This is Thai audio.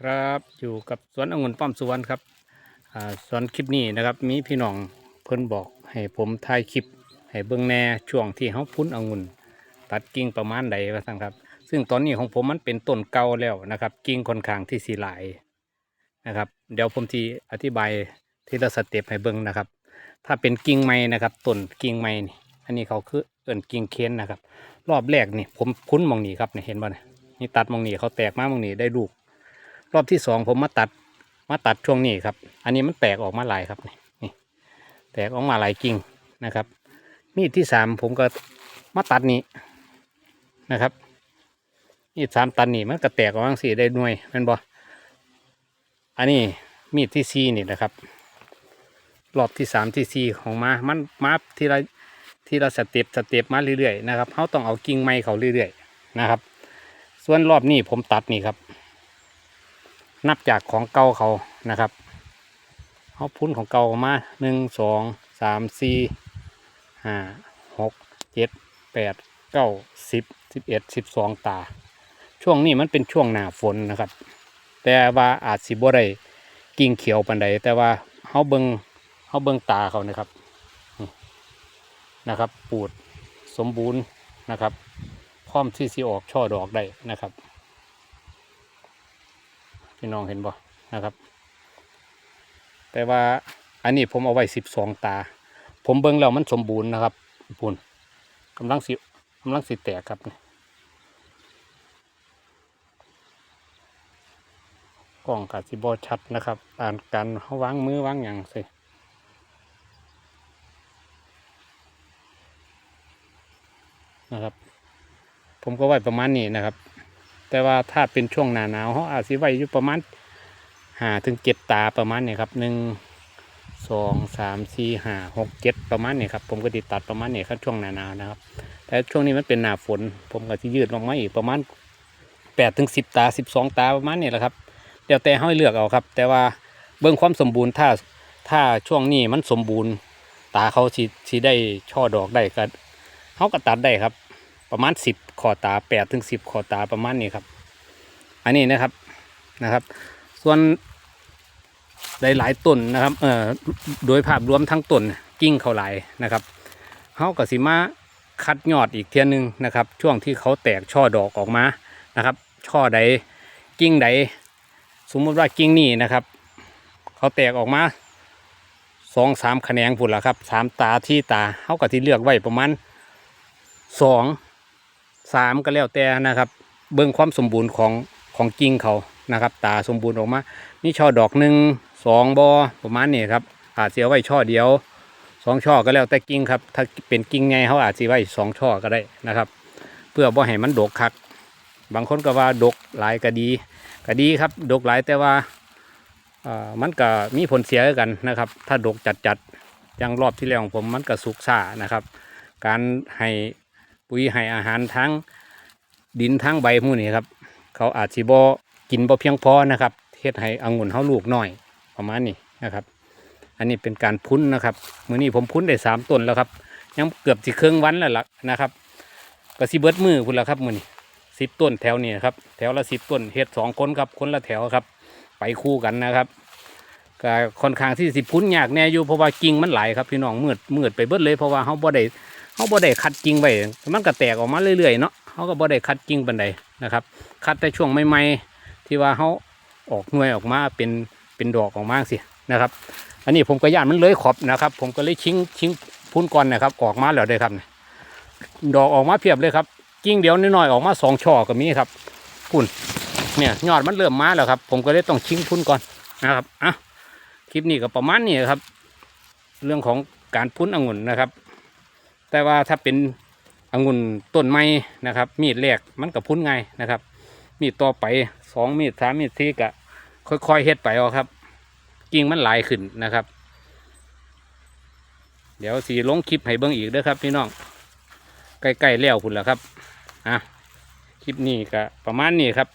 ครับอยู่กับสวนองุ่นป้อมสุวรรณครับสวนคลิปนี้นะครับมีพี่น้องเพิ่นบอกให้ผมถ่ายคลิปให้เบิ่งแน่ช่วงที่เฮาพุ้นองุ่น ตัดกิ่งประมาณใดว่าซั่นครับ ซึ่งตอนนี้ของผมมันเป็นต้นเก่าแล้วนะครับ กิ่งค่อนข้างที่สีหลายนะครับ เดี๋ยวผมที่อธิบายทีละสเต็ปให้เบิ่งนะครับ ถ้าเป็นกิ่งไม้นะครับต้นกิ่งไม้นี่อันนี้เขาคือเอิ่นกิ่งเค้นนะครับ รอบแรกนี่ผมพุ้นมองนี้ครับเนี่ยเห็นบ่เนี่ยนี่ตัดมองนี้เขาแตกมาหมองนี้ได้ลูก รอบที่สองผมมาตัดมาตัดช่วงนี้ครับ อันนี้มันแตกออกมาหลายครับนี่แตกออกมาหลายกิ่งนะครับ มีดที่สามผมก็มาตัดนี้นะครับมีดสามตันนี่มันก็แตกออกมาสี่ได้หน่วยแมันบ่อันนี้มีดที่สี่นี่นะครับรอบที่สามที่สี่ของมามันมาทีละทีละสเต็ปสเต็ปมาเรื่อยๆนะครับเขาต้องเอากิ่งไม้เขาเรื่อยๆนะครับ ส่วนรอบนี้ผมตัดนี่ครับ นับจากของเก่าเขานะครับเขาพุ้นของเก่ามาหนึ่งสองสามสี่ห้าหกเจ็ดแปดเก้าสิบสิบเอ็ดสิบสองตา ช่วงนี้มันเป็นช่วงหน้าฝนนะครับ แต่ว่าอาจสิบ่ได้กิ่งเขียวปันใดแต่ว่าเขาเบิงเขาเบิงตาเขานะครับนี่นะครับ ปูดสมบูรณ์นะครับ พร้อมที่สิออกช่อดอกได้นะครับ พี่น้องเห็นบ่นะครับ แต่ว่าอันนี้ผมเอาไว้สิบสองตา ผมเบิ่งแล้วมันสมบูรณ์นะครับปุ่นกำลังสิกำลังสิแตกครับนี่กล้องกับสิบอชัดนะครับ อ่านการเขาวางมือวางอย่างสินะครับ ผมก็ไว้ประมาณนี้นะครับ แต่ว่าถ้าเป็นช่วงหนาหนาวเขาอาจสิไว้อยู่ประมาณห้าถึงเจ็ดตาประมาณนี้ครับหนึ่งสองสามสี่ห้าหกเจ็ดประมาณนี้ครับผมก็ติดตัดประมาณนี้ครับช่วงหนาหนาวนะครับ แต่ช่วงนี้มันเป็นหน้าฝน ผมก็จะยืดลงมาอีกประมาณแปดถึงสิบตาสิบสองตาประมาณนี้แหละครับเดี๋ยวแต่ให้เลือกเอาครับ แต่ว่าเบื้องความสมบูรณ์ถ้าถ้าช่วงนี้มันสมบูรณ์ ตาเขาสีสีได้ช่อดอกได้ก็เขาก็ตัดได้ครับ ประมาณสิบขอตาแปดถึงสิบขอตาประมาณนี้ครับ อันนี้นะครับนะครับ ส่วนหลายๆต้นนะครับเอ่อโดยภาพรวมทั้งต้นกิ่งเขาหลายนะครับเขาก็สิมาคัดยอดอีกเทียหนึงนะครับ ช่วงที่เขาแตกช่อดอกออกมานะครับ ช่อใดกิ่งใดสมมติว่ากิ่งนี้นะครับ เขาแตกออกมาสองสามแขนงผุดละครับสามตาที่ตาเขาก็ที่เลือกไว้ประมาณสองสามก็แล้วแต่นะครับ เบิ่งความสมบูรณ์ของ ของกิ่งเขานะครับ ตาสมบูรณ์ออกมา นี่ช่อดอกหนึ่งสองบอประมาณนี้ครับ อาจจะเอาไว้ช่อเดียวสองช่อก็แล้วแต่กิ่งครับ ถ้าเป็นกิ่งไงเขาอาจจะไว้สองช่อก็ได้นะครับ เพื่อบ่ให้มันดกคัก บางคนก็ว่าดกหลายก็ดีก็ดีครับ ดกหลายแต่ว่าอ่อมันก็มีผลเสียคือกันนะครับ ถ้าดกจัดๆอย่างรอบที่แล้วของผมมันก็สุกซ่านะครับ การให้ปุ๋ยให้อาหารทั้งดินทั้งใบพวกนี้ครับ เขาอาจสิบ่กินบ่เพียงพอนะครับเฮ็ดให้องุ่นเฮาลูกน้อยประมาณนี้นะครับ อันนี้เป็นการพุ้นนะครับมื้อนี้ผมพุ้นได้สามต้นแล้วครับ ยังเกือบสิครึ่งวันแล้วล่ะนะครับก็สิเบิดมือพุ่นแล้วครับมื้อนี้สิบต้นแถวนี้ครับแถวละสิบต้นเฮ็ดสองคนครับคนละแถวครับ ไปคู่กันนะครับก็ค่อนข้างที่สิพุ้นยากแน่อยู่เพราะว่ากิ่งมันไหลครับพี่น้องมืดมืดไปเบิดเลยเพราะว่าเฮาบ่ได้เขาบ่ได้คัดกิ่งไว้มันก็แตกออกมาเรื่อยๆเนาะ เขาก็บ่ได้คัดกิ่งปันใดนะครับ คัดแต่ช่วงใหม่ๆที่ว่าเขาออกหน่วยออกมาเป็นเป็นดอกออกมาสินะครับ อันนี้ผมก็ย่านมันเลยขอบนะครับ ผมก็เลยชิงชิงพุ่นก่อนนะครับ ออกมาแล้วเลยครับ ดอกออกมาเพียบเลยครับกิ่งเดียวน้อยๆออกมาสองช่อก็มีครับพุ่นเนี่ยยอดมันเริ่มมาแล้วครับ ผมก็เลยต้องชิงพุ่นก่อนนะครับอะคลิปนี้ก็ประมาณนี้ครับ เรื่องของการพุ่นองุ่นนะครับ แต่ว่าถ้าเป็น องุ่นต้นไม้นะครับ มีดแรกมันก็พุ่นไงนะครับ มีดต่อไปสองมีดสามมีดสี่ก็ค่อยๆเฮ็ดไปเอาครับ กิ่งมันหลายขึ้นนะครับ เดี๋ยวสีลงคลิปให้เบิ่งอีกเด้อครับพี่น้องใกล้ๆแล้วคุณแล้วครับอะคลิปนี้ก็ประมาณนี้ครับ